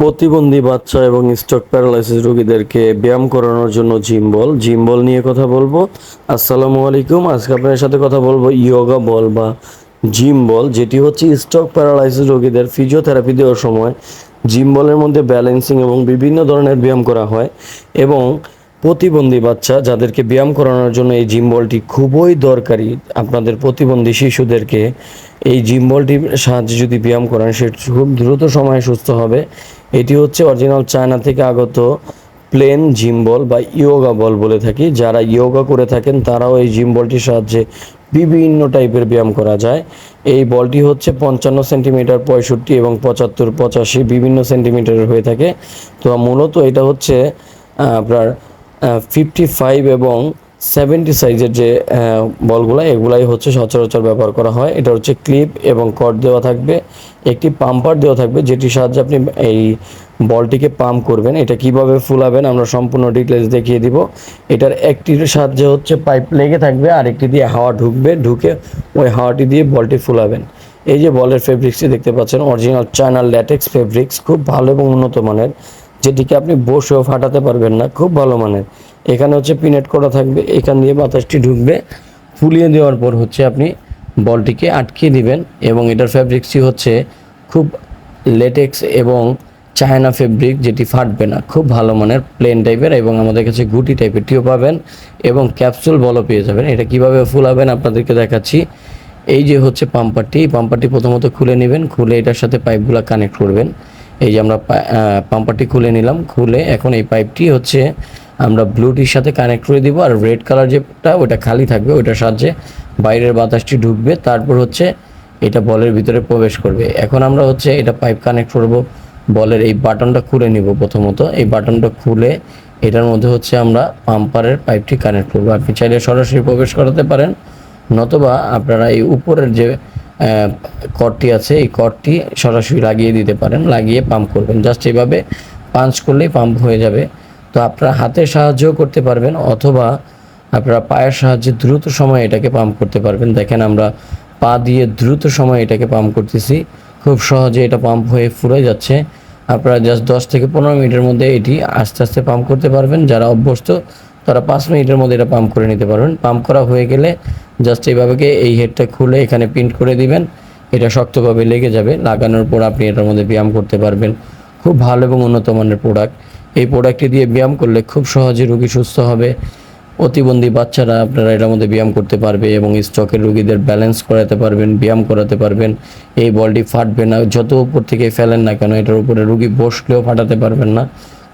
প্রতিবন্ধী বাচ্চা এবং স্ট্রোক প্যারালাইসিস রোগীদেরকে ব্যায়াম করানোর জন্য জিম বল। জিম বল নিয়ে কথা বলব। আসসালামু আলাইকুম। আজকে আপনার সাথে কথা বলব ইয়োগা বল বা জিম বল, যেটি হচ্ছে স্ট্রোক প্যারালাইসিস রোগীদের ফিজিওথেরাপি দেওয়ার সময় জিম বলের মধ্যে ব্যালেন্সিং এবং বিভিন্ন ধরনের ব্যায়াম করা হয় এবং প্রতিবন্ধী বাচ্চা যাদেরকে ব্যায়াম করানোর জন্য এই জিম বলটি খুবই দরকারি। আপনাদের প্রতিবন্ধী শিশুদেরকে এই জিম বলটির সাহায্যে যদি ব্যায়াম করান, সে খুব দ্রুত সময়ে সুস্থ হবে এটি হচ্ছে অরিজিনাল চায়না থেকে আগত প্লেন জিম বল বা ইয়োগা বল বলে থাকি। যারা ইয়োগা করে থাকেন, তারাও এই জিম বলটির সাহায্যে বিভিন্ন টাইপের ব্যায়াম করা যায়। এই বলটি হচ্ছে পঞ্চান্ন সেন্টিমিটার পঁয়ষট্টি এবং পঁচাত্তর, পঁচাশি বিভিন্ন সেন্টিমিটারের হয়ে থাকে। তো মূলত এটা হচ্ছে আপনার ফিফটি ফাইভ এবং সেভেন্টি সাইজের যে বলগুলো, এগুলাই হচ্ছে সচরাচর ব্যবহার করা হয়। এটা হচ্ছে ক্লিপ এবং কট দেওয়া থাকবে। একটি পাম্পার দেওয়া থাকবে, যেটির সাহায্যে আপনি এই বলটিকে পাম্প করবেন। এটা কীভাবে ফুলাবেন আমরা সম্পূর্ণ ডিটেলস দেখিয়ে দিব। এটার একটির সাহায্যে হচ্ছে পাইপ লেগে থাকবে আর একটি দিয়ে হাওয়া ঢুকবে, ঢুকে ওই হাওয়াটি দিয়ে বলটি ফুলাবেন। এই যে বলের ফেব্রিক্সটি দেখতে পাচ্ছেন অরিজিনাল চায়নার ল্যাটেক্স ফেব্রিক্স খুব ভালো এবং উন্নত মানের, যেটিকে আপনি বসেও ফাটাতে পারবেন না, খুব ভালো মানের। এখানে হচ্ছে পিনেট করা থাকবে, এখান দিয়ে বাতাসটি ঢুকবে। ফুলিয়ে দেওয়ার পর হচ্ছে আপনি বলটিকে আটকে দিবেন এবং এটার ফ্যাব্রিক্সটি হচ্ছে খুব লেটেক্স এবং চায়না ফেব্রিক যেটি ফাটবে না, খুব ভালো মানের প্লেন টাইপের এবং আমাদের কাছে গুটি টাইপেরটিও পাবেন এবং ক্যাপসুল বলও পেয়ে যাবেন। এটা কীভাবে ফুলাবেন আপনাদেরকে দেখাচ্ছি। এই যে হচ্ছে পাম্পারটি পাম্পারটি প্রথমত খুলে নেবেন, খুলে এটার সাথে পাইপগুলো কানেক্ট করবেন। এই যে আমরা পাম্পারটি খুলে নিলাম, খুলে এখন এই পাইপটি হচ্ছে আমরা ব্লুটির সাথে কানেক্ট করে দিব আর রেড কালার যেটা, ওটা খালি থাকবে, ওটার সাহায্যে বাইরের বাতাসটি ঢুকবে, তারপর হচ্ছে এটা বলের ভিতরে প্রবেশ করবে। এখন আমরা হচ্ছে এটা পাইপ কানেক্ট করব, বলের এই বাটনটা খুলে নিব প্রথমত। এই বাটনটা খুলে এটার মধ্যে হচ্ছে আমরা পাম্পারের পাইপটি কানেক্ট করব। আপনি চাইলে সরাসরি প্রবেশ করাতে পারেন, নতুবা আপনারা এই উপরের যে কর্ডটি আছে, এই কর্ডটি সরাসরি লাগিয়ে দিতে পারেন, লাগিয়ে পাম্প করবেন। জাস্ট এইভাবে পাঞ্চ করলেই পাম্প হয়ে যাবে। তো আপনারা হাতের সাহায্যও করতে পারবেন অথবা আপনারা পায়ের সাহায্যে দ্রুত সময় এটাকে পাম্প করতে পারবেন। দেখেন আমরা পা দিয়ে দ্রুত সময় এটাকে পাম্প করতেছি। খুব সহজে এটা পাম্প হয়ে ফুরে যাচ্ছে। আপনারা জাস্ট দশ থেকে পনেরো মিনিটের মধ্যে এটি আস্তে আস্তে পাম্প করতে পারবেন। যারা অভ্যস্ত, তারা পাঁচ মিনিটের মধ্যে এটা পাম্প করে নিতে পারবেন। পাম্প করা হয়ে গেলে জাস্ট এইভাবে এই হেডটা খুলে এখানে প্রিন্ট করে দিবেন। এটা শক্তভাবে লেগে যাবে। লাগানোর পর আপনি এটার মধ্যে ব্যায়াম করতে পারবেন। খুব ভালো এবং উন্নত মানের প্রোডাক্ট এই প্রোডাক্টটি দিয়ে ব্যায়াম করলে খুব সহজে রোগী সুস্থ হবে। প্রতিবন্ধী বাচ্চারা আপনারা এটার মধ্যে ব্যায়াম করতে পারবে এবং স্ট্রোকের রোগীদের ব্যালেন্স করাতে পারবেন, ব্যায়াম করাতে পারবেন। এই বলটি ফাটবে না, যত উপর থেকে ফেলেন না কেন, এটার উপরে রুগী বসলেও ফাটাতে পারবেন না।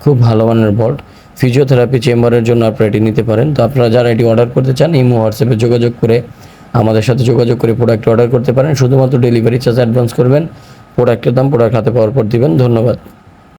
খুব ভালো মানের বল ফিজিওথেরাপি চেম্বারের জন্য আপনারা এটি নিতে পারেন। তো আপনারা যারা এটি অর্ডার করতে চান ইমো হোয়াটসঅ্যাপে যোগাযোগ করে আমাদের সাথে যোগাযোগ করে প্রোডাক্ট অর্ডার করতে পারেন। শুধুমাত্র ডেলিভারি চার্জ অ্যাডভান্স করবেন। প্রোডাক্টের দাম প্রোডাক্ট হাতে পাওয়ার পর দিবেন। ধন্যবাদ।